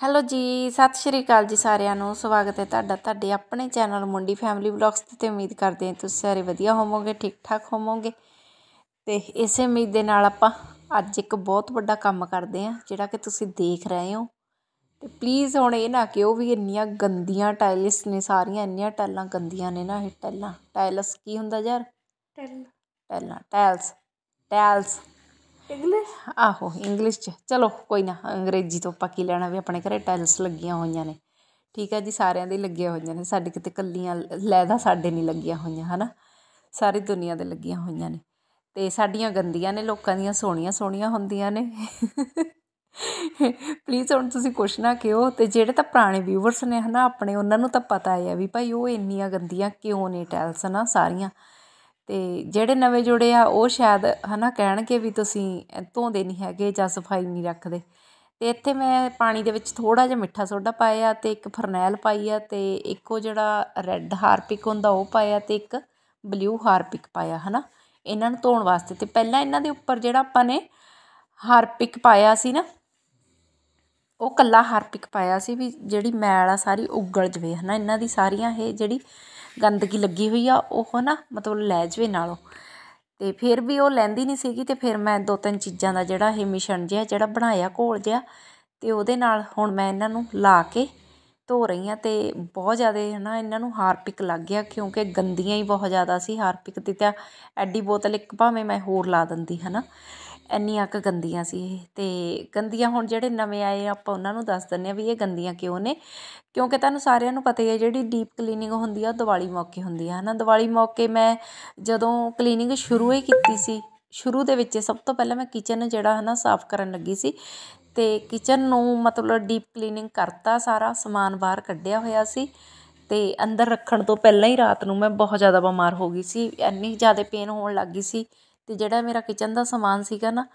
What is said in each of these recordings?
Hello ਜੀ ਸਤਿ ਸ਼੍ਰੀ ਅਕਾਲ ਜੀ ਸਾਰਿਆਂ ਨੂੰ। ਸਵਾਗਤ ਹੈ ਤੁਹਾਡਾ ਤੁਹਾਡੇ ਆਪਣੇ ਚੈਨਲ ਮੁੰਡੀ ਫੈਮਿਲੀ ਵਲੌਗਸ ਤੇ ਉਮੀਦ ਕਰਦੇ ਹਾਂ ਤੁਸੀਂ ਸਾਰੇ ਵਧੀਆ ਹੋਵੋਗੇ ਠੀਕ ਠਾਕ ਹੋਵੋਗੇ। ਤੇ ਇਸੇ ਉਮੀਦ ਦੇ ਨਾਲ ਆਪਾਂ ਅੱਜ ਇੱਕ ਬਹੁਤ ਵੱਡਾ ਕੰਮ ਕਰਦੇ ਹਾਂ ਜਿਹੜਾ ਕਿ ਤੁਸੀਂ ਦੇਖ ਰਹੇ ਹੋ। ਤੇ ਪਲੀਜ਼ ਹੁਣ ਇਹ ਨਾ ਕਿਉਂ ਵੀ ਇੰਨੀਆਂ ਗੰਦੀਆਂ ਟਾਈਲਸ ਨੇ ਸਾਰੀਆਂ ਇੰਨੀਆਂ ਟਾਈਲਾਂ ਗੰਦੀਆਂ ਨੇ ਨਾ ਇਹ ਟਾਈਲਾਂ। ਟਾਈਲਸ ਕੀ ਹੁੰਦਾ ਯਾਰ? ਟਾਈਲਾਂ ਟਾਈਲਸ ਟਾਈਲਸ। ਇੰਗਲਿਸ਼ ਆਹੋ ਇੰਗਲਿਸ਼ ਚ। ਚਲੋ, ਕੋਈ ਨਾ, ਅੰਗਰੇਜ਼ੀ ਤੋਂ ਆਪਾਂ ਕੀ ਲੈਣਾ ਵੀ, ਆਪਣੇ ਘਰੇ ਟਾਇਲਸ ਲੱਗੀਆਂ ਹੋਈਆਂ ਨੇ। ਠੀਕ ਹੈ ਜੀ, ਸਾਰਿਆਂ ਦੇ ਲੱਗੀਆਂ ਹੋਈਆਂ ਨੇ। ਸਾਡੇ ਕਿਤੇ ਕੱਲੀਆਂ ਲੈਦਾ ਸਾਡੇ ਨਹੀਂ ਲੱਗੀਆਂ ਹੋਈਆਂ, ਹਨਾ? ਸਾਰੀ ਦੁਨੀਆ ਦੇ ਲੱਗੀਆਂ ਹੋਈਆਂ ਨੇ। ਤੇ ਸਾਡੀਆਂ ਗੰਦੀਆਂ ਨੇ, ਲੋਕਾਂ ਦੀਆਂ ਸੋਹਣੀਆਂ ਸੋਹਣੀਆਂ ਹੁੰਦੀਆਂ ਨੇ। ਪਲੀਜ਼ ਹੁਣ ਤੁਸੀਂ ਕੁਛ ਨਾ ਕਿਹੋ। ਤੇ ਜਿਹੜੇ ਤਾਂ ਪੁਰਾਣੇ ਵਿਊਵਰਸ ਨੇ, ਹਨਾ, ਆਪਣੇ, ਉਹਨਾਂ ਨੂੰ ਤਾਂ ਪਤਾ ਹੈ ਵੀ ਭਾਈ ਉਹ ਇੰਨੀਆਂ ਗੰਦੀਆਂ ਕਿਉਂ ਨੇ ਟਾਈਲਸ ਨਾ ਸਾਰੀਆਂ? ਅਤੇ ਜਿਹੜੇ ਨਵੇਂ ਜੁੜੇ ਆ, ਉਹ ਸ਼ਾਇਦ ਹੈ ਨਾ ਕਹਿਣਗੇ ਵੀ ਤੁਸੀਂ ਧੋਂਦੇ ਨਹੀਂ ਹੈਗੇ ਜਾਂ ਸਫ਼ਾਈ ਨਹੀਂ ਰੱਖਦੇ। ਅਤੇ ਇੱਥੇ ਮੈਂ ਪਾਣੀ ਦੇ ਵਿੱਚ ਥੋੜ੍ਹਾ ਜਿਹਾ ਮਿੱਠਾ ਸੋਡਾ ਪਾਇਆ ਅਤੇ ਇੱਕ ਫਰਨੈਲ ਪਾਈ ਆ ਅਤੇ ਇੱਕ ਉਹ ਜਿਹੜਾ ਰੈੱਡ ਹਾਰਪਿਕ ਹੁੰਦਾ, ਉਹ ਪਾਇਆ ਅਤੇ ਇੱਕ ਬਲਿਊ ਹਾਰਪਿਕ ਪਾਇਆ ਹੈ ਨਾ ਇਹਨਾਂ ਨੂੰ ਧੋਣ ਵਾਸਤੇ ਅਤੇ ਪਹਿਲਾਂ ਇਹਨਾਂ ਦੇ ਉੱਪਰ ਜਿਹੜਾ ਆਪਾਂ ਨੇ ਹਾਰਪਿਕ ਪਾਇਆ ਸੀ ਨਾ ਉਹ ਕੱਲਾ ਹਾਰਪਿਕ ਪਾਇਆ ਸੀ ਵੀ ਜਿਹੜੀ ਮੈਲ ਆ ਸਾਰੀ ਉਗਲ ਜਵੇ ਨਾ ਇਹਨਾਂ ਦੀ ਸਾਰੀਆਂ ਇਹ ਜਿਹੜੀ ਗੰਦਗੀ ਲੱਗੀ ਹੋਈ ਆ, ਉਹ ਨਾ ਮਤਲਬ ਲੈ ਜਵੇ ਨਾਲੋਂ। ਤੇ ਫਿਰ ਵੀ ਉਹ ਲੈਂਦੀ ਨਹੀਂ ਸੀਗੀ ਤੇ ਫਿਰ ਮੈਂ ਦੋ ਤਿੰਨ ਚੀਜ਼ਾਂ ਦਾ ਜਿਹੜਾ ਇਹ ਮਿਸ਼ਰਣ ਜਿਹਾ, ਜਿਹੜਾ ਬਣਾਇਆ ਘੋਲ ਜਿਹਾ, ਤੇ ਉਹਦੇ ਨਾਲ ਹੁਣ ਮੈਂ ਇਹਨਾਂ ਨੂੰ ਲਾ ਕੇ ਧੋ ਰਹੀ ਹਾਂ ਤੇ ਬਹੁਤ ਜ਼ਿਆਦਾ ਹੈ ਨਾ ਇਹਨਾਂ ਨੂੰ ਹਾਰਪਿਕ ਲੱਗ ਗਿਆ ਕਿਉਂਕਿ ਗੰਦੀਆਂ ਹੀ ਬਹੁਤ ਜ਼ਿਆਦਾ ਸੀ ਹਾਰਪਿਕ ਦੀ ਤਾਂ ਐਡੀ ਬੋਤਲ ਇੱਕ ਭਾਵੇਂ ਮੈਂ ਹੋਰ ਲਾ ਦਿੰਦੀ ਹੈ ਨਾ ਇੰਨੀਆਂ ਕੁ ਗੰਦੀਆਂ ਸੀ ਇਹ ਅਤੇ ਗੰਦੀਆਂ ਹੁਣ ਜਿਹੜੇ ਨਵੇਂ ਆਏ ਆਪਾਂ ਉਹਨਾਂ ਨੂੰ ਦੱਸ ਦਿੰਦੇ ਹਾਂ ਵੀ ਇਹ ਗੰਦੀਆਂ ਕਿਉਂ ਨੇ। ਕਿਉਂਕਿ ਤੁਹਾਨੂੰ ਸਾਰਿਆਂ ਨੂੰ ਪਤਾ ਹੀ ਹੈ ਜਿਹੜੀ ਡੀਪ ਕਲੀਨਿੰਗ ਹੁੰਦੀ ਆ, ਉਹ ਦੀਵਾਲੀ ਮੌਕੇ ਹੁੰਦੀ ਆ ਹੈ ਨਾ ਦੀਵਾਲੀ ਮੌਕੇ ਮੈਂ ਜਦੋਂ ਕਲੀਨਿੰਗ ਸ਼ੁਰੂ ਹੀ ਕੀਤੀ ਸੀ, ਸ਼ੁਰੂ ਦੇ ਵਿੱਚ ਸਭ ਤੋਂ ਪਹਿਲਾਂ ਮੈਂ ਕਿਚਨ ਜਿਹੜਾ ਹੈ ਨਾ ਸਾਫ਼ ਕਰਨ ਲੱਗੀ ਸੀ। ਅਤੇ ਕਿਚਨ ਨੂੰ ਮਤਲਬ ਡੀਪ ਕਲੀਨਿੰਗ ਕਰਤਾ ਸਾਰਾ, ਸਮਾਨ ਬਾਹਰ ਕੱਢਿਆ ਹੋਇਆ ਸੀ। ਅਤੇ ਅੰਦਰ ਰੱਖਣ ਤੋਂ ਪਹਿਲਾਂ ਹੀ ਰਾਤ ਨੂੰ ਮੈਂ ਬਹੁਤ ਜ਼ਿਆਦਾ ਬਿਮਾਰ ਹੋ ਗਈ ਸੀ, ਇੰਨੀ ਜ਼ਿਆਦਾ ਪੇਨ ਹੋਣ ਲੱਗ ਗਈ ਸੀ। ਅਤੇ ਜਿਹੜਾ ਮੇਰਾ ਕਿਚਨ ਦਾ ਸਮਾਨ ਸੀਗਾ ਨਾ,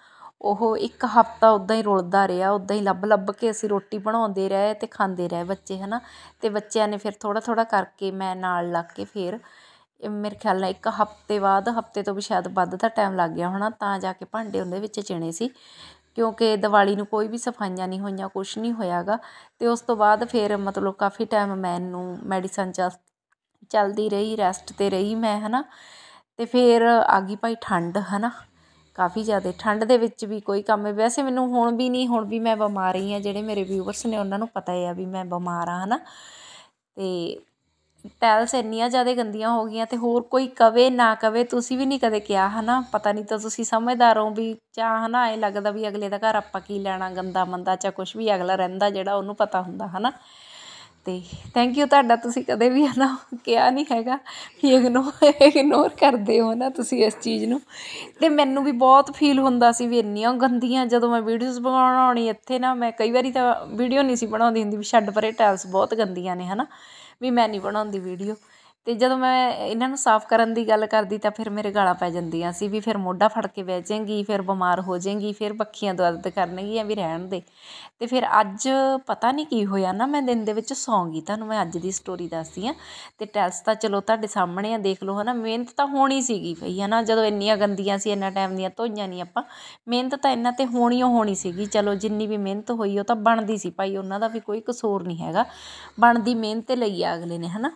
ਉਹ ਇੱਕ ਹਫਤਾ ਉੱਦਾਂ ਹੀ ਰੁਲਦਾ ਰਿਹਾ ਉੱਦਾਂ ਹੀ ਲੱਭ ਲੱਭ ਕੇ ਅਸੀਂ ਰੋਟੀ ਬਣਾਉਂਦੇ ਰਹੇ ਅਤੇ ਖਾਂਦੇ ਰਹੇ ਬੱਚੇ ਹੈ ਨਾ ਅਤੇ ਬੱਚਿਆਂ ਨੇ ਫਿਰ ਥੋੜ੍ਹਾ ਥੋੜ੍ਹਾ ਕਰਕੇ ਮੈਂ ਨਾਲ ਲੱਗ ਕੇ ਫਿਰ ਮੇਰੇ ਖਿਆਲ ਨਾਲ ਇੱਕ ਹਫ਼ਤੇ ਬਾਅਦ, ਹਫ਼ਤੇ ਤੋਂ ਵੀ ਸ਼ਾਇਦ ਵੱਧ ਦਾ ਟਾਈਮ ਲੱਗ ਗਿਆ ਹੋਣਾ, ਤਾਂ ਜਾ ਕੇ ਭਾਂਡੇ ਉਹਦੇ ਵਿੱਚ ਚਿਣੇ ਸੀ। ਕਿਉਂਕਿ ਦੀਵਾਲੀ ਨੂੰ ਕੋਈ ਵੀ ਸਫਾਈਆਂ ਨਹੀਂ ਹੋਈਆਂ, ਕੁਛ ਨਹੀਂ ਹੋਇਆਗਾ। ਅਤੇ ਉਸ ਤੋਂ ਬਾਅਦ ਫਿਰ ਮਤਲਬ ਕਾਫੀ ਟਾਈਮ ਮੈਨੂੰ ਮੈਡੀਸਨ ਚੱਲ, ਚੱਲਦੀ ਰਹੀ ਰੈਸਟ ਤੇ ਰਹੀ ਮੈਂ ਹੈ ਨਾ ਅਤੇ ਫਿਰ ਆ ਗਈ ਭਾਈ ਠੰਡ ਹੈ ਨਾ ਕਾਫੀ ਜ਼ਿਆਦਾ। ਠੰਡ ਦੇ ਵਿੱਚ ਵੀ ਕੋਈ ਕੰਮ ਵੈਸੇ ਮੈਨੂੰ ਹੁਣ ਵੀ ਨਹੀਂ, ਹੁਣ ਵੀ ਮੈਂ ਬਿਮਾਰ ਹੀ ਹਾਂ। ਜਿਹੜੇ ਮੇਰੇ ਵਿਊਵਰਸ ਨੇ ਉਹਨਾਂ ਨੂੰ ਪਤਾ ਹੈ ਵੀ ਮੈਂ ਬਿਮਾਰ ਹਾਂ ਹੈ ਨਾ ਅਤੇ ਟੈਲਸ ਇੰਨੀਆਂ ਜ਼ਿਆਦਾ ਗੰਦੀਆਂ ਹੋ ਗਈਆਂ ਤੇ ਹੋਰ ਕੋਈ ਕਵੇ, ਨਾ ਕਵੇ, ਤੁਸੀਂ ਵੀ ਨਹੀਂ ਕਦੇ ਕਿਹਾ, ਹਨਾ? ਪਤਾ ਨਹੀਂ ਤਾਂ ਤੁਸੀਂ ਸਮਝਦਾਰ ਹੋ ਵੀ ਚਾਹ ਹਨਾ? ਐ ਲੱਗਦਾ ਵੀ ਅਗਲੇ ਦਾ ਘਰ ਆਪਾਂ ਕੀ ਲੈਣਾ ਗੰਦਾ ਮੰਦਾ ਚਾ ਕੁਝ ਵੀ ਅਗਲਾ ਰਹਿੰਦਾ ਜਿਹੜਾ ਉਹਨੂੰ ਪਤਾ ਹੁੰਦਾ, ਹਨਾ? ਅਤੇ ਥੈਂਕ ਯੂ ਤੁਹਾਡਾ, ਤੁਸੀਂ ਕਦੇ ਵੀ ਹੈ ਨਾ ਕਿਹਾ ਨਹੀਂ ਹੈਗਾ ਵੀ ਇਗਨੋਰ ਇਗਨੋਰ ਕਰਦੇ ਹੋ ਨਾ ਤੁਸੀਂ ਇਸ ਚੀਜ਼ ਨੂੰ। ਅਤੇ ਮੈਨੂੰ ਵੀ ਬਹੁਤ ਫੀਲ ਹੁੰਦਾ ਸੀ ਵੀ ਇੰਨੀਆਂ ਗੰਦੀਆਂ, ਜਦੋਂ ਮੈਂ ਵੀਡੀਓਜ਼ ਬਣਾਉਣੀ ਇੱਥੇ ਨਾ, ਮੈਂ ਕਈ ਵਾਰੀ ਤਾਂ ਵੀਡੀਓ ਨਹੀਂ ਸੀ ਬਣਾਉਂਦੀ ਹੁੰਦੀ ਵੀ ਛੱਡ ਪਰੇ ਟਾਈਲਸ ਬਹੁਤ ਗੰਦੀਆਂ ਨੇ ਹੈ ਨਾ ਵੀ ਮੈਂ ਨਹੀਂ ਬਣਾਉਂਦੀ ਵੀਡੀਓ ਅਤੇ ਜਦੋਂ ਮੈਂ ਇਹਨਾਂ ਨੂੰ ਸਾਫ਼ ਕਰਨ ਦੀ ਗੱਲ ਕਰਦੀ ਤਾਂ ਫਿਰ ਮੇਰੇ ਗਾਲਾਂ ਪੈ ਜਾਂਦੀਆਂ ਸੀ ਵੀ ਫਿਰ ਮੋਢਾ ਫੜ ਕੇ ਬਹਿ ਜਾਏਗੀ, ਫਿਰ ਬਿਮਾਰ ਹੋ ਜਾਏਗੀ, ਫਿਰ ਬੱਖੀਆਂ ਦਰਦ ਕਰਨਗੀਆਂ ਵੀ ਰਹਿਣ ਦੇ। ਅਤੇ ਫਿਰ ਅੱਜ ਪਤਾ ਨਹੀਂ ਕੀ ਹੋਇਆ ਨਾ, ਮੈਂ ਦਿਨ ਦੇ ਵਿੱਚ ਸੌਂ ਗਈ। ਤੁਹਾਨੂੰ ਮੈਂ ਅੱਜ ਦੀ ਸਟੋਰੀ ਦੱਸਦੀ ਹਾਂ ਅਤੇ ਟੈਸਟ ਤਾਂ ਚਲੋ ਤੁਹਾਡੇ ਸਾਹਮਣੇ ਆ, ਦੇਖ ਲਓ ਹੈ ਨਾ ਮਿਹਨਤ ਤਾਂ ਹੋਣੀ ਸੀਗੀ ਭਈ ਨਾ ਜਦੋਂ ਇੰਨੀਆਂ ਗੰਦੀਆਂ ਸੀ, ਇੰਨਾ ਟਾਈਮ ਦੀਆਂ ਧੋਈਆਂ ਨਹੀਂ ਆਪਾਂ। ਮਿਹਨਤ ਤਾਂ ਇਹਨਾਂ ਤੇ ਹੋਣੀ ਓ ਹੋਣੀ ਸੀਗੀ। ਚਲੋ ਜਿੰਨੀ ਵੀ ਮਿਹਨਤ ਹੋਈ ਉਹ ਤਾਂ ਬਣਦੀ ਸੀ ਭਾਈ, ਉਹਨਾਂ ਦਾ ਵੀ ਕੋਈ ਕਸੂਰ ਨਹੀਂ ਹੈਗਾ। ਬਣਦੀ ਮਿਹਨਤ ਲਈ ਆ ਅਗਲੇ ਨੇ ਹੈ ਨਾ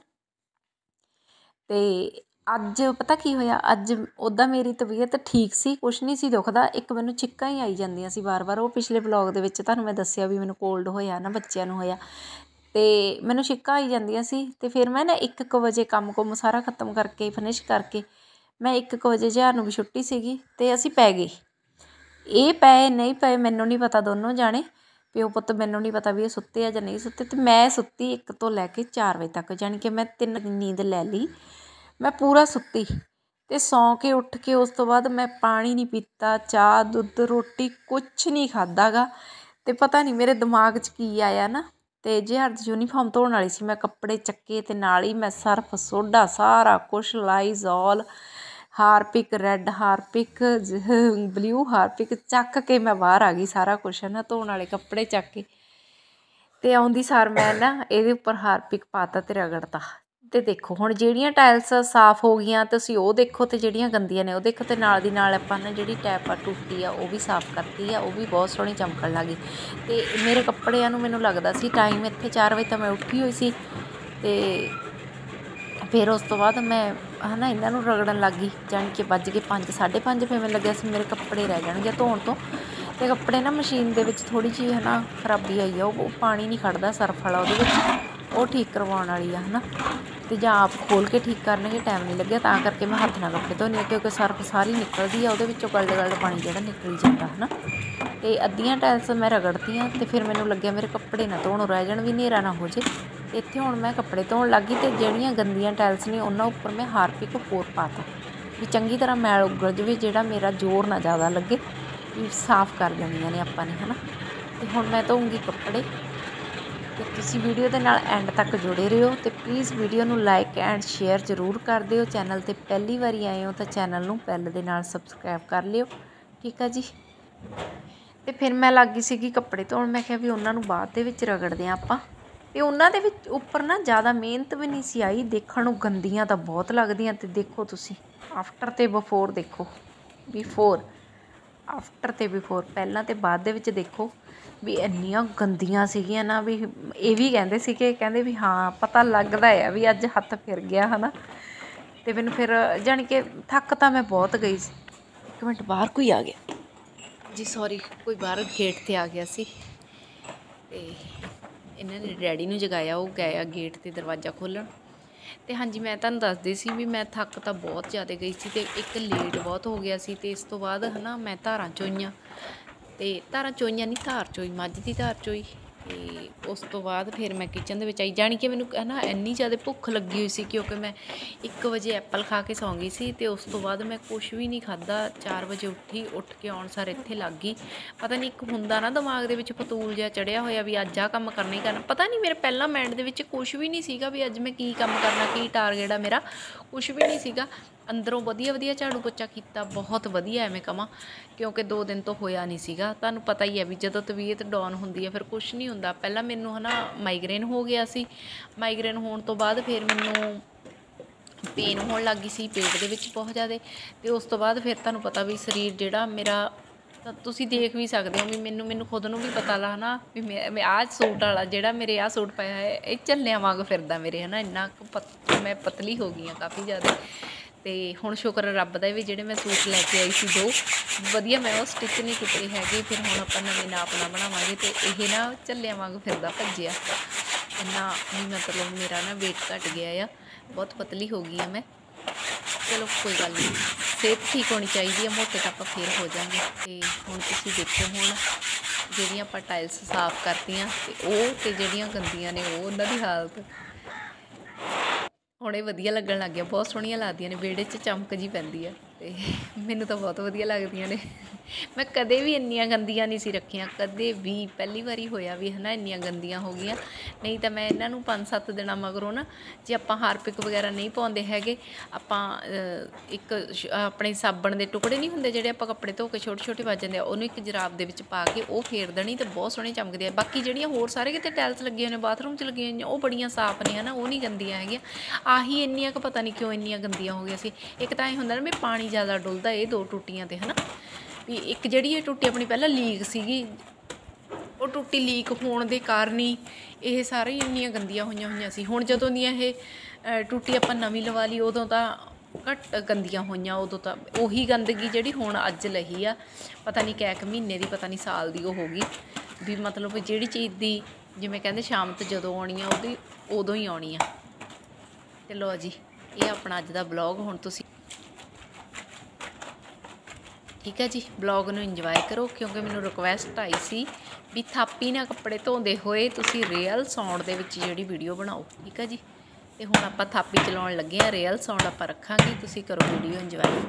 ਅਤੇ ਅੱਜ ਪਤਾ ਕੀ ਹੋਇਆ? ਅੱਜ ਉੱਦਾਂ ਮੇਰੀ ਤਬੀਅਤ ਠੀਕ ਸੀ, ਕੁਛ ਨਹੀਂ ਸੀ ਦੁਖਦਾ, ਇੱਕ ਮੈਨੂੰ ਛਿੱਕਾਂ ਹੀ ਆਈ ਜਾਂਦੀਆਂ ਸੀ ਵਾਰ-ਵਾਰ। ਉਹ ਪਿਛਲੇ ਵਲੌਗ ਦੇ ਵਿੱਚ ਤੁਹਾਨੂੰ ਮੈਂ ਦੱਸਿਆ ਵੀ ਮੈਨੂੰ ਕੋਲਡ ਹੋਇਆ ਨਾ, ਬੱਚਿਆਂ ਨੂੰ ਹੋਇਆ। ਅਤੇ ਮੈਨੂੰ ਛਿੱਕਾਂ ਆਈ ਜਾਂਦੀਆਂ ਸੀ ਅਤੇ ਫਿਰ ਮੈਂ ਨਾ 1:00 ਵਜੇ ਕੰਮ ਕੁਮ ਸਾਰਾ ਖਤਮ ਕਰਕੇ ਫਿਨਿਸ਼ ਕਰਕੇ, ਮੈਂ ਇੱਕ ਕੁ ਵਜੇ ਜਹਰ ਨੂੰ ਵੀ ਛੁੱਟੀ ਸੀਗੀ ਅਤੇ ਅਸੀਂ ਪੈ ਗਏ। ਇਹ ਪਏ, ਨਹੀਂ ਪਏ, ਮੈਨੂੰ ਨਹੀਂ ਪਤਾ ਦੋਨੋਂ ਜਾਣੇ। ਪਿਓ ਪੁੱਤ ਮੈਨੂੰ ਨਹੀਂ ਪਤਾ ਵੀ ਇਹ ਸੁੱਤੇ ਆ ਜਾਂ ਨਹੀਂ ਸੁੱਤੇ, ਤੇ ਮੈਂ ਸੁੱਤੀ 1 ਤੋਂ ਲੈ ਕੇ 4 ਵਜੇ ਤੱਕ, ਜਾਣੀ ਕਿ ਮੈਂ ਤਿੰਨ ਨੀਂਦ ਲੈ ਲਈ। ਮੈਂ ਪੂਰਾ ਸੁੱਤੀ ਤੇ ਸੌਂ ਕੇ ਉੱਠ ਕੇ ਉਸ ਤੋਂ ਬਾਅਦ ਮੈਂ ਪਾਣੀ ਨਹੀਂ ਪੀਤਾ, ਚਾਹ, ਦੁੱਧ, ਰੋਟੀ ਕੁਛ ਨਹੀਂ ਖਾਦਾਗਾ ਤੇ ਪਤਾ ਨਹੀਂ ਮੇਰੇ ਦਿਮਾਗ 'ਚ ਕੀ ਆਇਆ ਨਾ, ਤੇ ਜੇ ਹਰ ਯੂਨੀਫਾਰਮ ਧੋਣ ਵਾਲੀ ਸੀ, ਮੈਂ ਕੱਪੜੇ ਚੱਕੇ ਤੇ ਨਾਲ ਹੀ ਮੈਂ ਸਰਫ ਸੋਡਾ ਸਾਰਾ ਕੁਛ Lysol Harpic, red Harpic blue Harpic ਚੱਕ ਕੇ ਮੈਂ ਬਾਹਰ ਆ ਗਈ ਸਾਰਾ ਕੁਛ ਨਾ ਧੋਣ ਵਾਲੇ ਕੱਪੜੇ ਚੱਕ ਕੇ। ਤੇ ਆਉਂਦੀ ਸਾਰ ਮੈਂ ਨਾ ਇਹਦੇ ਉੱਪਰ ਹਾਰਪਿਕ ਪਾਤਾ ਤੇ ਰਗੜਤਾ। ਤੇ ਦੇਖੋ, ਹੁਣ ਜਿਹੜੀਆਂ ਟਾਇਲਸ ਸਾਫ਼ ਹੋ ਗਈਆਂ, ਤੁਸੀਂ ਉਹ ਦੇਖੋ ਤੇ ਜਿਹੜੀਆਂ ਗੰਦੀਆਂ ਨੇ, ਉਹ ਦੇਖੋ ਤੇ ਨਾਲ ਦੀ ਨਾਲ ਆਪਾਂ ਨੇ ਜਿਹੜੀ ਟੈਪ ਆ ਟੁੱਟੀ ਆ, ਉਹ ਵੀ ਸਾਫ਼ ਕਰਤੀ ਆ, ਉਹ ਵੀ ਬਹੁਤ ਸੋਹਣੀ ਚਮਕਣ ਲੱਗੀ ਤੇ ਮੇਰੇ ਕੱਪੜਿਆਂ ਨੂੰ ਮੈਨੂੰ ਲੱਗਦਾ ਸੀ ਟਾਈਮ ਇੱਥੇ 4 ਵਜੇ ਤਾਂ ਮੈਂ ਉੱਠੀ ਹੋਈ ਸੀ। ਤੇ ਫਿਰ ਉਸ ਤੋਂ ਬਾਅਦ ਮੈਂ ਹਨਾ ਇਹਨਾਂ ਨੂੰ ਰਗੜਨ ਲੱਗ ਗਈ, ਜਾਣੀ ਕਿ ਵੱਜ ਕੇ 5 5:30 ਫਿਰ ਮੈਨੂੰ ਲੱਗਿਆ ਸੀ, ਮੇਰੇ ਕੱਪੜੇ ਰਹਿ ਜਾਣਗੇ ਧੋਣ ਤੋਂ। ਤੇ ਕੱਪੜੇ ਨਾ ਮਸ਼ੀਨ ਦੇ ਵਿੱਚ ਥੋੜੀ ਜਿਹੀ ਹਨਾ ਖਰਾਬੀ ਆਈ ਆ, ਉਹ ਪਾਣੀ ਨਹੀਂ ਖੜਦਾ ਸਰਫ ਵਾਲਾ ਉਹਦੇ ਵਿੱਚ, ਉਹ ਠੀਕ ਕਰਵਾਉਣ ਵਾਲੀ ਆ ਹਨਾ। ਤੇ ਜਾਂ ਆਪ ਖੋਲ ਕੇ ਠੀਕ ਕਰਨਗੇ, ਟਾਈਮ ਨਹੀਂ ਲੱਗਿਆ, ਤਾਂ ਕਰਕੇ ਮੈਂ ਹੱਥ ਨਾਲ ਕੱਪੜੇ ਧੋਨੀ ਆ, ਕਿਉਂਕਿ ਸਰਫ ਸਾਰੀ ਨਿਕਲਦੀ ਆ, ਉਹਦੇ ਵਿੱਚੋਂ ਗਲਡ ਗਲਡ ਪਾਣੀ ਜਿਹੜਾ ਨਿਕਲ ਜਾਂਦਾ ਹਨਾ। ਤੇ ਅੱਧੀਆਂ ਟਾਇਲਸ ਮੈਂ ਰਗੜਤੀਆਂ, ਤੇ ਫਿਰ ਮੈਨੂੰ ਲੱਗਿਆ ਮੇਰੇ ਕੱਪੜੇ ਨਾ ਧੋਣੋਂ ਰਹਿ ਜਾਣ, ਵੀ ਹਨੇਰਾ ਨਾ ਹੋ ਜੇ। ਇੱਥੇ ਹੁਣ ਮੈਂ ਕੱਪੜੇ ਧੋਣ ਲੱਗੀ ਤੇ ਜਿਹੜੀਆਂ ਗੰਦੀਆਂ ਟਾਇਲਸ ਨੇ ਉਹਨਾਂ ਉੱਪਰ ਮੈਂ ਹਾਰਪਿਕ ਹੋਰ ਪਾਤਾ। ਵੀ ਚੰਗੀ ਤਰ੍ਹਾਂ ਮੈਲ ਉਗਲ ਜਵੇ, ਜਿਹੜਾ ਮੇਰਾ ਜ਼ੋਰ ਨਾ ਜ਼ਿਆਦਾ ਲੱਗੇ, ਵੀ ਸਾਫ਼ ਕਰ ਦੇਣੀਆਂ ਨੇ ਆਪਾਂ ਨੇ, ਹਨਾ? ਤੇ ਹੁਣ ਮੈਂ ਧੋਉਂਗੀ ਕੱਪੜੇ। ਤੇ ਤੁਸੀਂ ਵੀਡੀਓ ਦੇ ਨਾਲ ਐਂਡ ਤੱਕ ਜੁੜੇ ਰਹੋ ਤੇ ਪਲੀਜ਼ ਵੀਡੀਓ ਨੂੰ ਲਾਈਕ ਐਂਡ ਸ਼ੇਅਰ ਜ਼ਰੂਰ ਕਰ ਦਿਓ। ਚੈਨਲ ਤੇ ਪਹਿਲੀ ਵਾਰੀ ਆਏ ਹੋ ਤਾਂ ਚੈਨਲ ਨੂੰ ਬੈਲ ਦੇ ਨਾਲ ਸਬਸਕ੍ਰਾਈਬ ਕਰ ਲਿਓ। ਠੀਕ ਆ ਜੀ? ਤੇ ਫਿਰ ਮੈਂ ਲੱਗ ਗਈ ਸੀਗੀ ਕੱਪੜੇ ਧੋਣ। ਮੈਂ ਕਿਹਾ ਵੀ ਉਹਨਾਂ ਨੂੰ ਬਾਅਦ ਦੇ ਵਿੱਚ ਰਗੜਦੇ ਆ ਆਪਾਂ। ਤੇ ਉਹਨਾਂ ਦੇ ਵਿੱਚ ਉੱਪਰ ਨਾ ਜ਼ਿਆਦਾ ਮਿਹਨਤ ਵੀ ਨਹੀਂ ਸੀ ਆਈ। ਦੇਖਣ ਨੂੰ ਗੰਦੀਆਂ ਤਾਂ ਬਹੁਤ ਲੱਗਦੀਆਂ ਤੇ ਦੇਖੋ ਤੁਸੀਂ ਆਫਟਰ ਤੇ ਬਿਫੋਰ ਦੇਖੋ। ਬਿਫੋਰ ਆਫਟਰ ਤੇ ਬਿਫੋਰ ਪਹਿਲਾਂ ਤੇ ਬਾਅਦ ਦੇ ਵਿੱਚ ਦੇਖੋ ਵੀ ਇੰਨੀਆਂ ਗੰਦੀਆਂ ਸੀਗੀਆਂ ਨਾ ਵੀ ਇਹ ਵੀ ਕਹਿੰਦੇ ਸੀ ਕਿ ਕਹਿੰਦੇ ਵੀ ਹਾਂ, ਪਤਾ ਲੱਗਦਾ ਆ ਵੀ ਅੱਜ ਹੱਥ ਫਿਰ ਗਿਆ ਹਨਾ। ਤੇ ਮੈਨੂੰ ਫਿਰ ਜਾਣੀ ਕਿ ਥੱਕ ਤਾਂ ਮੈਂ ਬਹੁਤ ਗਈ ਸੀ। ਇੱਕ ਮਿੰਟ, ਬਾਹਰ ਕੋਈ ਆ ਗਿਆ? ਜੀ ਸੌਰੀ ਕੋਈ ਬਾਹਰ ਗੇਟ ਤੇ ਆ ਗਿਆ ਸੀ। ਤੇ ਇਹਨਾਂ ਨੇ ਡੈਡੀ ਨੂੰ ਜਗਾਇਆ, ਉਹ ਗਏ ਆ ਗੇਟ ਤੇ ਦਰਵਾਜ਼ਾ ਖੋਲਣ। ਤੇ ਹਾਂਜੀ, ਮੈਂ ਤੁਹਾਨੂੰ ਦੱਸਦੀ ਸੀ ਵੀ ਮੈਂ ਥੱਕ ਤਾਂ ਬਹੁਤ ਜ਼ਿਆਦਾ ਗਈ ਸੀ ਤੇ ਇੱਕ ਲੇਟ ਬਹੁਤ ਹੋ ਗਿਆ ਸੀ ਤੇ ਇਸ ਤੋਂ ਬਾਅਦ ਹਨਾ ਮੈਂ ਧਾਰਾਂ ਚੋਈਆਂ। ਤੇ ਧਾਰਾਂ ਚੋਈਆਂ ਨਹੀਂ ਧਾਰ ਚੋਈ, ਮੱਝ ਦੀ ਧਾਰ ਚੋਈ। ਤੇ ਉਸ ਤੋਂ ਬਾਅਦ ਫਿਰ ਮੈਂ ਕਿਚਨ ਦੇ ਵਿੱਚ ਆਈ। ਜਾਣੀ ਕਿ ਮੈਨੂੰ ਨਾ ਇੰਨੀ ਜ਼ਿਆਦਾ ਭੁੱਖ ਲੱਗੀ ਹੋਈ ਸੀ ਕਿਉਂਕਿ ਮੈਂ 1 ਵਜੇ ਐਪਲ ਖਾ ਕੇ ਸੌਂ ਗਈ ਸੀ ਤੇ ਉਸ ਤੋਂ ਬਾਅਦ ਮੈਂ ਕੁਝ ਵੀ ਨਹੀਂ ਖਾਦਾ 4 ਵਜੇ ਉੱਠੀ, ਉੱਠ ਕੇ ਆਉਣ ਸਾਰ ਇੱਥੇ ਲੱਗ ਗਈ। ਪਤਾ ਨਹੀਂ ਇੱਕ ਹੁੰਦਾ ਨਾ ਦਿਮਾਗ ਦੇ ਵਿੱਚ ਫਤੂਲ ਜਿਹਾ ਚੜਿਆ ਹੋਇਆ ਵੀ ਅੱਜ ਆ ਕੰਮ ਕਰਨਾ ਹੀ ਕਰਨਾ। ਪਤਾ ਨਹੀਂ ਮੇਰੇ ਪਹਿਲਾਂ ਮਾਈਂਡ ਦੇ ਵਿੱਚ ਕੁਝ ਵੀ ਨਹੀਂ ਸੀਗਾ ਵੀ ਅੱਜ ਮੈਂ ਕੀ ਕੰਮ ਕਰਨਾ, ਕੀ ਟਾਰਗੇਟ ਆ ਮੇਰਾ। ਕੁਝ ਵੀ ਨਹੀਂ ਸੀਗਾ। ਅੰਦਰੋਂ ਵਧੀਆ ਵਧੀਆ ਝਾੜੂ ਪੋਚਾ ਕੀਤਾ, ਬਹੁਤ ਵਧੀਆ ਐਵੇਂ ਕਵਾਂ, ਕਿਉਂਕਿ 2 ਦਿਨ ਤੋਂ ਹੋਇਆ ਨਹੀਂ ਸੀਗਾ। ਤੁਹਾਨੂੰ ਪਤਾ ਹੀ ਹੈ ਵੀ ਜਦੋਂ ਤਬੀਅਤ ਡਾਊਨ ਹੁੰਦੀ ਹੈ, ਫਿਰ ਕੁਝ ਨਹੀਂ ਹੁੰਦਾ। ਪਹਿਲਾਂ ਮੈਨੂੰ ਹਨਾ ਮਾਈਗ੍ਰੇਨ ਹੋ ਗਿਆ ਸੀ। ਮਾਈਗ੍ਰੇਨ ਹੋਣ ਤੋਂ ਬਾਅਦ ਫਿਰ ਮੈਨੂੰ ਪੇਨ ਹੋਣ ਲੱਗ ਗਈ ਸੀ, ਪੇਟ ਦੇ ਵਿੱਚ ਬਹੁਤ ਜ਼ਿਆਦਾ। ਤੇ ਉਸ ਤੋਂ ਬਾਅਦ ਫਿਰ ਤੁਹਾਨੂੰ ਪਤਾ ਵੀ ਸਰੀਰ ਜਿਹੜਾ ਮੇਰਾ, ਤਾਂ ਤੁਸੀਂ ਦੇਖ ਵੀ ਸਕਦੇ ਹੋ ਵੀ ਮੈਨੂੰ ਮੈਨੂੰ ਖੁਦ ਨੂੰ ਵੀ ਪਤਾ ਲਾ ਹਨਾ ਵੀ ਮੈਂ ਆਹ ਸੂਟ ਵਾਲਾ, ਜਿਹੜਾ ਮੇਰੇ ਆਹ ਸੂਟ ਪਾਇਆ ਹੈ ਇਹ ਝੱਲਿਆਂ ਵਾਂਗ ਫਿਰਦਾ ਮੇਰੇ ਹਨਾ। ਇੰਨਾ ਕੁ ਪਤ- ਮੈਂ ਪਤਲੀ ਹੋ ਗਈ ਹਾਂ ਕਾਫੀ ਜ਼ਿਆਦਾ। ਅਤੇ ਹੁਣ ਸ਼ੁਕਰ ਰੱਬ ਦਾ ਵੀ ਜਿਹੜੇ ਮੈਂ ਸੂਟ ਲੈ ਕੇ ਆਈ ਸੀ ਦੋ, ਵਧੀਆ ਮੈਂ ਉਹ ਸਟਿਚ ਨਹੀਂ ਕੀਤੇ ਹੈਗੇ, ਫਿਰ ਹੁਣ ਆਪਾਂ ਨਵੇਂ ਨਾਪ ਨਾਲ ਬਣਾਵਾਂਗੇ ਤੇ ਇਹ ਨਾ ਝੱਲਿਆਂ ਵਾਂਗ ਫਿਰਦਾ ਭੱਜਿਆ। ਇੰਨਾ ਵੀ ਮਤਲਬ ਮੇਰਾ ਨਾ weight ਘਟ ਗਿਆ ਆ, ਬਹੁਤ ਪਤਲੀ ਹੋ ਗਈ ਆ ਮੈਂ। ਚਲੋ ਕੋਈ ਗੱਲ ਨਹੀਂ, ਸਿਹਤ ਠੀਕ ਹੋਣੀ ਚਾਹੀਦੀ ਹੈ ਮੋਟੇ ਤਾਂ ਆਪਾਂ ਫੇਰ ਹੋ ਜਾਾਂਗੇ। ਤੇ ਹੁਣ ਤੁਸੀਂ ਦੇਖੋ ਹੁਣ ਜਿਹੜੀਆਂ ਆਪਾਂ ਟਾਇਲਸ ਸਾਫ਼ ਕਰਤੀਆਂ ਤੇ ਉਹ ਤੇ ਜਿਹੜੀਆਂ ਗੰਦੀਆਂ ਨੇ ਉਹ ਉਹਨਾਂ ਦੀ ਹਾਲਤ ਹੁਣ ਇਹ ਵਧੀਆ ਲੱਗਣ ਲੱਗ ਗਿਆ, ਬਹੁਤ ਸੋਹਣੀਆਂ ਲੱਗਦੀਆਂ ਨੇ, ਵਿਹੜੇ 'ਚ ਚਮਕ ਜੀ ਪੈਂਦੀ ਆ ਤੇ ਮੈਨੂੰ ਤਾਂ ਬਹੁਤ ਵਧੀਆ ਲੱਗਦੀਆਂ ਨੇ। ਮੈਂ ਕਦੇ ਵੀ ਇੰਨੀਆਂ ਗੰਦੀਆਂ ਨਹੀਂ ਸੀ ਰੱਖੀਆਂ, ਕਦੇ ਵੀ, ਪਹਿਲੀ ਵਾਰੀ ਹੋਇਆ ਵੀ ਹਨਾ ਇੰਨੀਆਂ ਗੰਦੀਆਂ ਹੋ ਗਈਆਂ। ਨਹੀਂ ਤਾਂ ਮੈਂ ਇਹਨਾਂ ਨੂੰ 5-7 ਦਿਨਾਂ ਮਗਰੋਂ ਨਾ ਜੇ ਆਪਾਂ ਹਾਰਪਿਕ ਵਗੈਰਾ ਨਹੀਂ ਪਾਉਂਦੇ ਹੈਗੇ, ਆਪਾਂ ਇੱਕ ਆਪਣੇ ਸਾਬਣ ਦੇ ਟੁਕੜੇ ਨਹੀਂ ਹੁੰਦੇ ਜਿਹੜੇ ਆਪਾਂ ਕੱਪੜੇ ਧੋ ਕੇ ਛੋਟੇ ਛੋਟੇ ਵੱਜ ਜਾਂਦੇ ਆ, ਉਹਨੂੰ ਇੱਕ ਜਰਾਬ ਦੇ ਵਿੱਚ ਪਾ ਕੇ ਉਹ ਫੇਰ ਦੇਣੀ ਤੇ ਬਹੁਤ ਸੋਹਣੇ ਚਮਕਦੇ ਆ। ਬਾਕੀ ਜਿਹੜੀਆਂ ਹੋਰ ਸਾਰੇ ਕਿਤੇ ਟਾਇਲਸ ਲੱਗੀਆਂ ਨੇ, ਬਾਥਰੂਮ 'ਚ ਲੱਗੀਆਂ ਹੋਈਆਂ, ਉਹ ਬੜੀਆਂ ਸਾਫ਼ ਨੇ ਹਨਾ, ਉਹ ਨਹੀਂ ਗੰਦੀਆਂ ਹੈਗੀਆਂ। ਆਹੀ ਇੰਨੀਆਂ ਕੁ ਪਤਾ ਨਹੀਂ ਕਿਉਂ ਇੰਨੀਆਂ ਗੰਦੀਆਂ ਹੋ ਗਈਆਂ ਸੀ। ਇੱਕ ਤਾਂ ਇਹ ਹੁੰਦਾ ਨਾ ਵੀ ਪਾਣੀ ਜ਼ਿਆਦਾ ਡੁੱਲਦਾ, ਇਹ ਦੋ ਟੁੱਟੀਆਂ ਤੇ ਹਨਾ। ਵੀ ਇੱਕ ਜਿਹੜੀ ਇਹ ਟੁੱਟੀ ਆਪਣੀ ਪਹਿਲਾਂ ਲੀਕ ਸੀਗੀ, ਉਹ ਟੁੱਟੀ ਲੀਕ ਹੋਣ ਦੇ ਕਾਰਨ ਹੀ ਇਹ ਸਾਰੇ ਇੰਨੀਆਂ ਗੰਦੀਆਂ ਹੋਈਆਂ ਹੋਈਆਂ ਸੀ। ਹੁਣ ਜਦੋਂ ਦੀਆਂ ਇਹ ਟੁੱਟੀ ਆਪਾਂ ਨਵੀਂ ਲਵਾ ਲਈ, ਉਦੋਂ ਤਾਂ ਘੱਟ ਗੰਦੀਆਂ ਹੋਈਆਂ, ਉਦੋਂ ਤਾਂ ਉਹੀ ਗੰਦਗੀ ਜਿਹੜੀ ਹੁਣ ਅੱਜ ਲਹੀ ਆ, ਪਤਾ ਨਹੀਂ ਕੈ ਕੁ ਮਹੀਨੇ ਦੀ, ਪਤਾ ਨਹੀਂ ਸਾਲ ਦੀ ਉਹ ਹੋ ਗਈ। ਵੀ ਮਤਲਬ ਜਿਹੜੀ ਚੀਜ਼ ਦੀ, ਜਿਵੇਂ ਕਹਿੰਦੇ ਸ਼ਾਮ ਤੋਂ ਜਦੋਂ ਆਉਣੀ ਆ, ਉਹਦੀ ਉਦੋਂ ਹੀ ਆਉਣੀ ਆ। ਤੇ ਲੋ ਜੀ, ਇਹ ਆਪਣਾ ਅੱਜ ਦਾ ਬਲੌਗ ਹੁਣ ਤੁਸੀਂ ਠੀਕ ਹੈ ਜੀ ਬਲੌਗ ਨੂੰ ਇੰਜੋਏ ਕਰੋ, ਕਿਉਂਕਿ ਮੈਨੂੰ ਰਿਕੁਐਸਟ ਆਈ ਸੀ ਵੀ ਥਾਪੀ ਨਾਲ ਕੱਪੜੇ ਧੋਂਦੇ ਹੋਏ ਤੁਸੀਂ ਰੀਅਲ ਸਾਊਂਡ ਦੇ ਵਿੱਚ ਜਿਹੜੀ ਵੀਡੀਓ ਬਣਾਓ, ਠੀਕ ਹੈ ਜੀ? ਤੇ ਹੁਣ ਆਪਾਂ ਥਾਪੀ ਚਲਾਉਣ ਲੱਗੇ ਆ ਰੀਅਲ ਸਾਊਂਡ ਆਪਾਂ ਰੱਖਾਂਗੇ, ਤੁਸੀਂ ਕਰੋ ਵੀਡੀਓ ਇੰਜੋਏ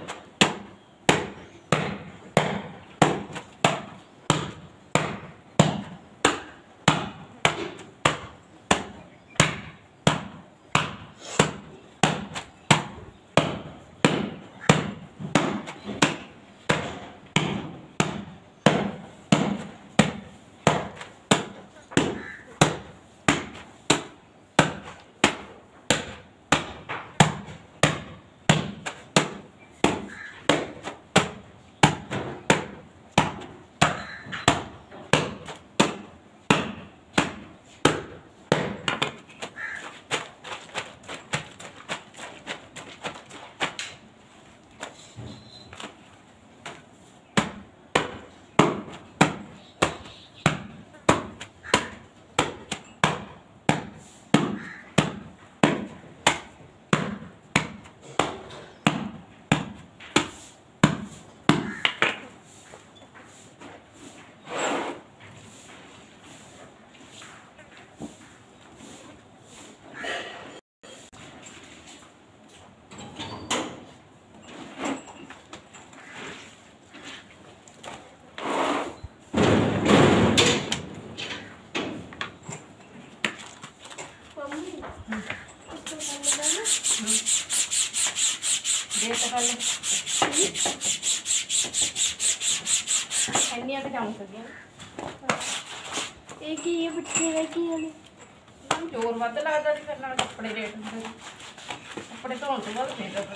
ਵੱਧ ਲੱਗਦਾ ਸੀ ਫਿਰ ਨਾਲ ਕੱਪੜੇ ਲੇਟ ਹੁੰਦੇ ਸੀ। ਕੱਪੜੇ ਧੋਣ ਤੋਂ ਬਾਅਦ ਫੇਰ ਕਰਦਾ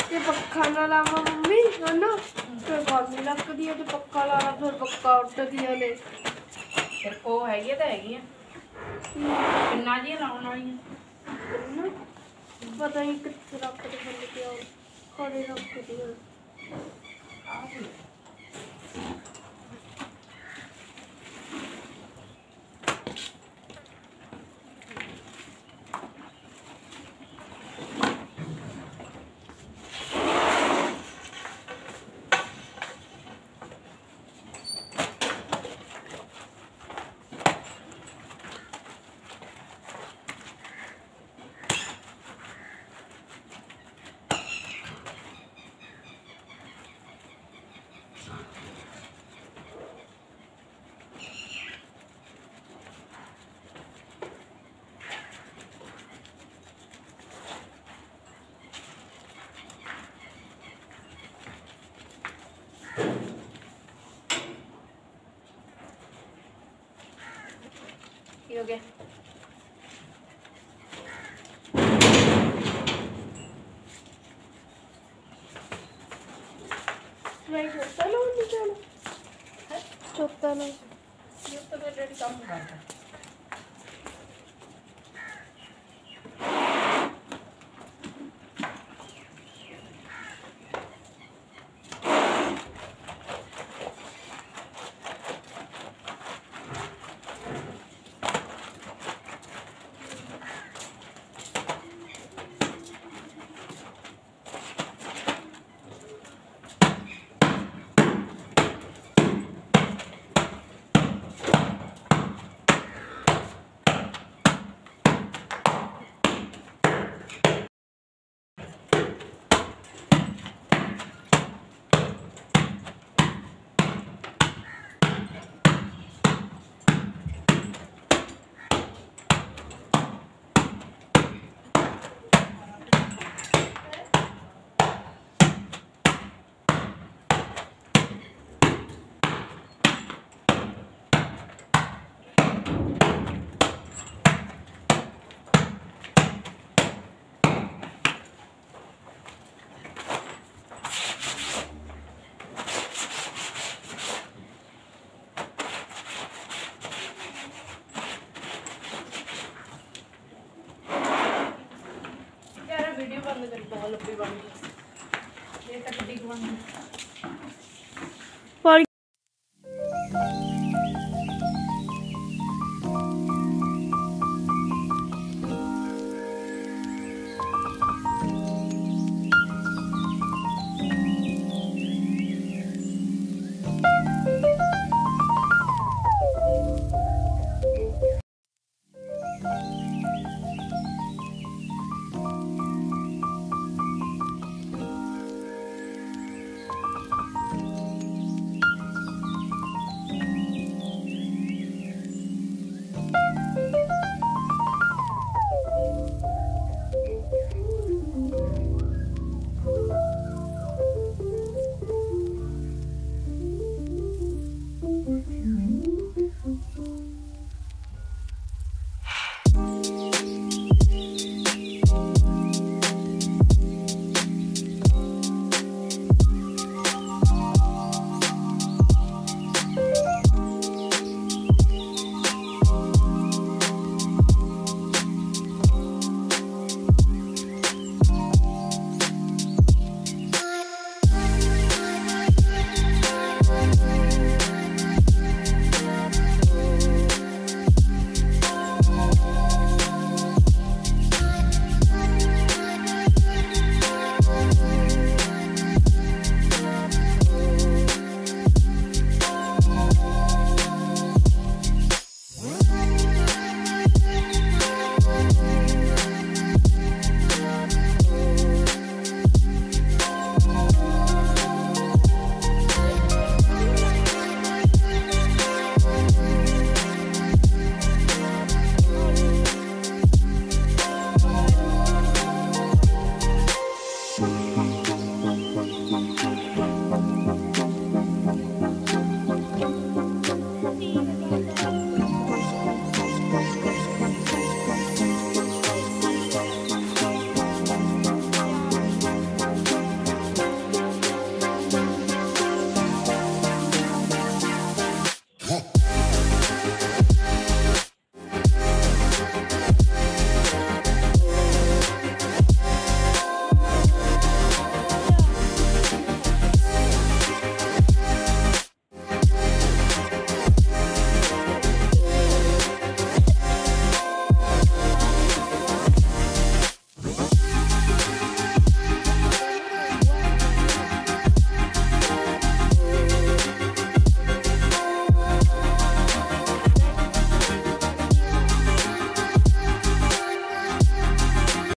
ਤੇ ਪੱਖਾ ਨਾ ਲਾਵਾਂ ਮੰਮੀ ਹਨਾ? ਤੇ ਗਰਮੀ ਲੱਗਦੀ ਹੈ ਤੇ ਪੱਖਾ ਲਾਣਾ ਫਿਰ ਪੱਕਾ ਉੱਡਦੀਆਂ ਨੇ। ਫਿਰ ਉਹ ਹੈਗੀ ਤਾਂ ਹੈਗੀ ਆ ਕਿੰਨਾ ਜੀ ਲਾਉਣ ਹਨਾ ਪਤਾ ਨਹੀਂ ਕਿੱਥੇ ਰੱਖ ਦੇ ਬੰਦ ਪਿਆ ਕੋਲੇ ਰੱਖ ਦਿਆ ਕੀ ਹੋ ਗਿਆ ਮੈਂ ਚੋਤਾ ਨਹੀਂ ਜਾਣਾ। ਚੋਤਾ ਨਾ ਇਹ ਤਾਂ ਡੈਡੀ ਕੰਮ ਕਰਦਾ। ਯਾਰ ਵੀਡੀਓ ਬੰਦ